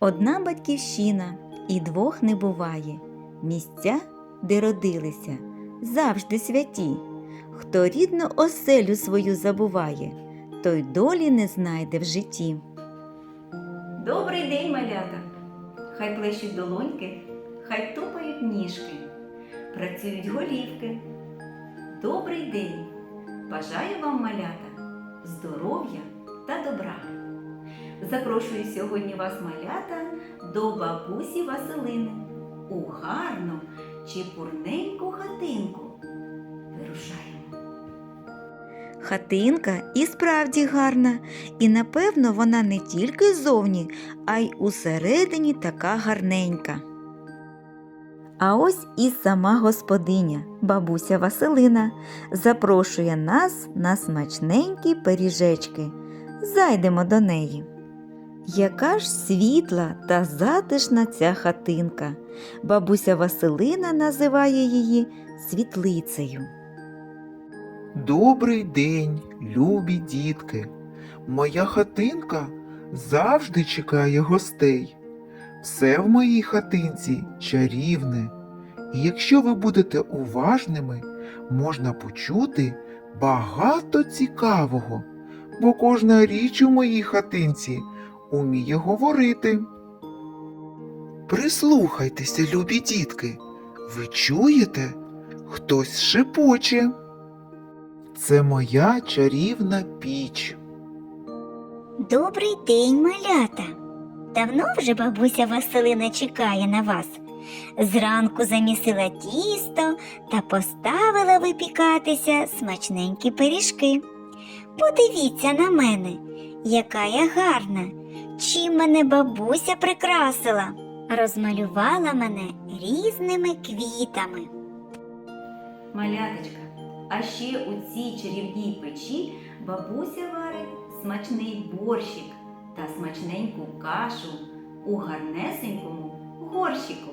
Одна батьківщина і двох не буває. Місця, де родилися, завжди святі. Хто рідну оселю свою забуває, той долі не знайде в житті. Добрий день, малята! Хай плещуть долоньки, хай тупають ніжки, працюють голівки. Добрий день! Бажаю вам, малята, здоров'я та добра. Запрошую сьогодні вас, малята, до бабусі Василини у гарну чепурненьку хатинку. Вирушаємо. Хатинка і справді гарна, і напевно вона не тільки ззовні, а й усередині така гарненька. А ось і сама господиня, бабуся Василина, запрошує нас на смачненькі пиріжечки. Зайдемо до неї. Яка ж світла та затишна ця хатинка. Бабуся Василина називає її світлицею. Добрий день, любі дітки. Моя хатинка завжди чекає гостей. Все в моїй хатинці чарівне. І якщо ви будете уважними, можна почути багато цікавого, бо кожна річ у моїй хатинці уміє говорити. Прислухайтеся, любі дітки. Ви чуєте? Хтось шепоче. Це моя чарівна піч. Добрий день, малята. Давно вже бабуся Василина чекає на вас. Зранку замісила тісто та поставила випікатися смачненькі пиріжки. Подивіться на мене, яка я гарна, чим мене бабуся прикрасила. Розмалювала мене різними квітами. Маляточка, а ще у цій чарівній печі бабуся варить смачний борщик та смачненьку кашу у гарнесенькому горщику.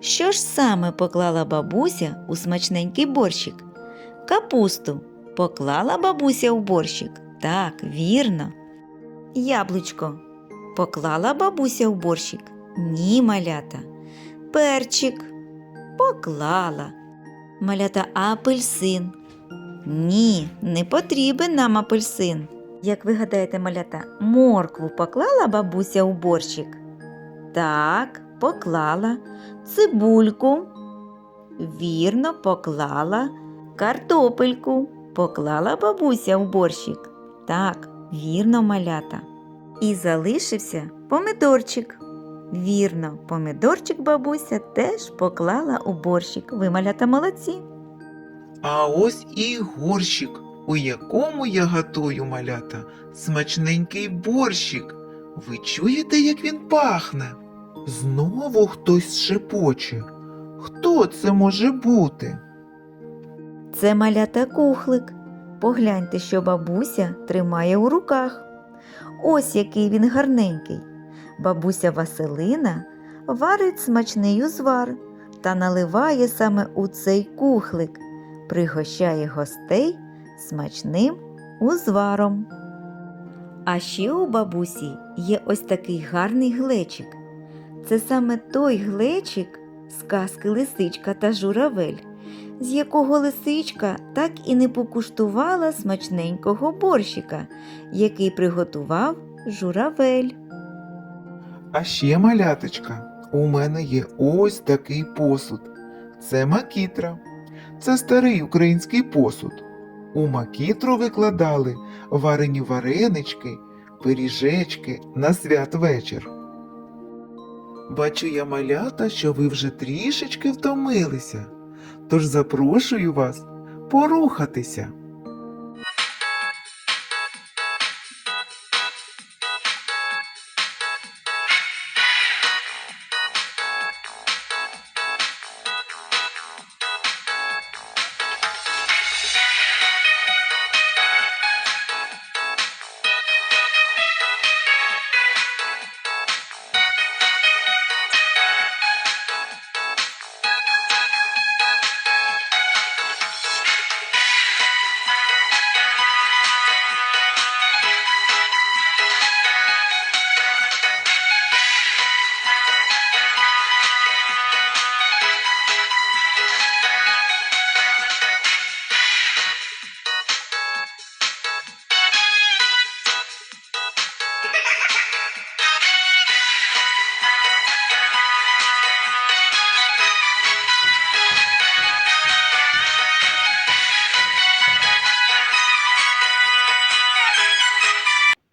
Що ж саме поклала бабуся у смачненький борщик? Капусту поклала бабуся у борщик? Так, вірно. Яблучко поклала бабуся у борщик? Ні, малята. Перчик поклала. Малята апельсин. Ні, не потрібен нам апельсин. Як ви гадаєте, малята, моркву поклала бабуся у борщик? Так, поклала. Цибульку. Вірно, поклала. Картопельку. Поклала бабуся у борщик. Так, вірно, малята. І залишився помидорчик. Вірно, помидорчик бабуся теж поклала у борщик. Ви малята молодці. А ось і горщик, у якому я готую малята смачненький борщик. Ви чуєте, як він пахне? Знову хтось шепоче. Хто це може бути? Це малята кухлик. Погляньте, що бабуся тримає у руках. Ось який він гарненький. Бабуся Василина варить смачний узвар та наливає саме у цей кухлик, пригощає гостей смачним узваром. А ще у бабусі є ось такий гарний глечик. Це саме той глечик з казки лисичка та журавель, з якого лисичка так і не покуштувала смачненького борщика, який приготував журавель. А ще маляточка, у мене є ось такий посуд. Це макітра. Це старий український посуд. У макітру викладали варені варенички, пиріжечки на святвечір. Бачу я малята, що ви вже трішечки втомилися, тож запрошую вас порухатися.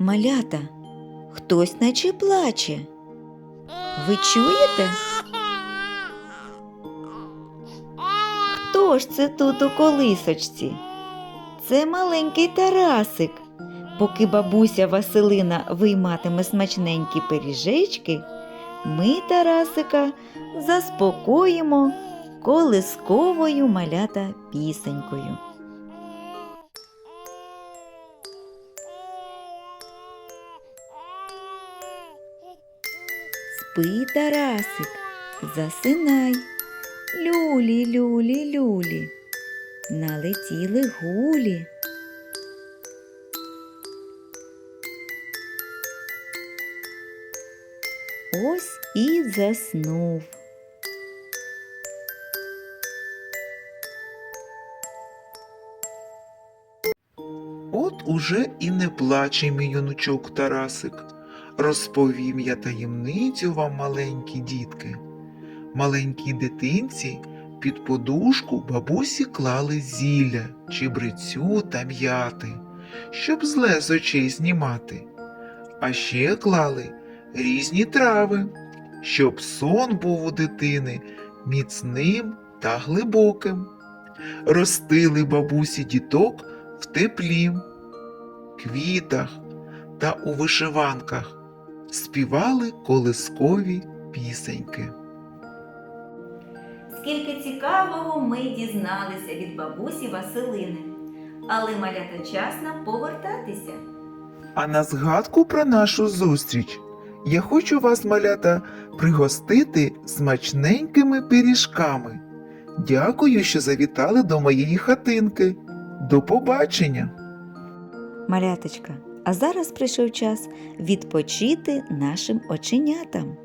Малята, хтось наче плаче. Ви чуєте? Хто ж це тут у колисочці? Це маленький Тарасик. Поки бабуся Василина вийматиме смачненькі пиріжечки, ми Тарасика заспокоїмо колисковою малята пісенькою. Спи, Тарасик, засинай. Люлі, люлі, люлі. Налетіли гулі. Ось і заснув. От уже і не плаче мій юнучок Тарасик. Розповім я таємницю вам, маленькі дітки. Маленькій дитинці під подушку бабусі клали зілля, чебрецю та м'яти, щоб зле з очей знімати. А ще клали різні трави, щоб сон був у дитини міцним та глибоким. Ростили бабусі діток в теплі, квітах та у вишиванках, співали колискові пісеньки. Скільки цікавого ми дізналися від бабусі Василини. Але малята час нам повертатися. А на згадку про нашу зустріч я хочу вас, малята, пригостити смачненькими пиріжками. Дякую, що завітали до моєї хатинки. До побачення! Маляточка, а зараз прийшов час відпочити нашим оченятам.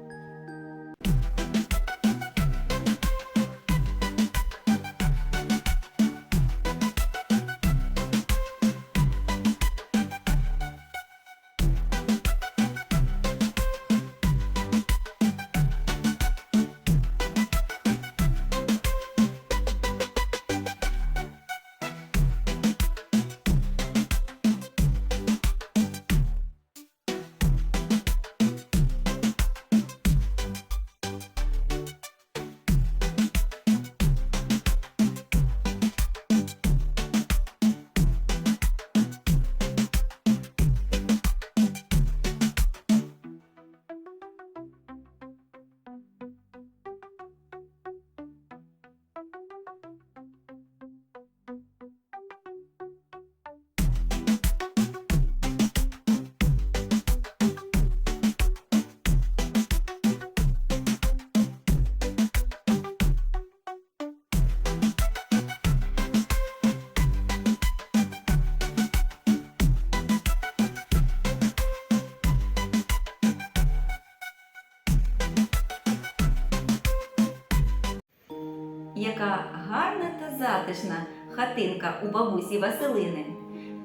Яка гарна та затишна хатинка у бабусі Василини.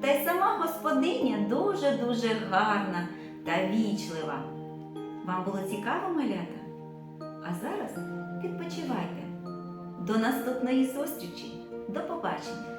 Та й сама господиня дуже-дуже гарна та вічлива. Вам було цікаво, малята? А зараз відпочивайте. До наступної зустрічі. До побачення!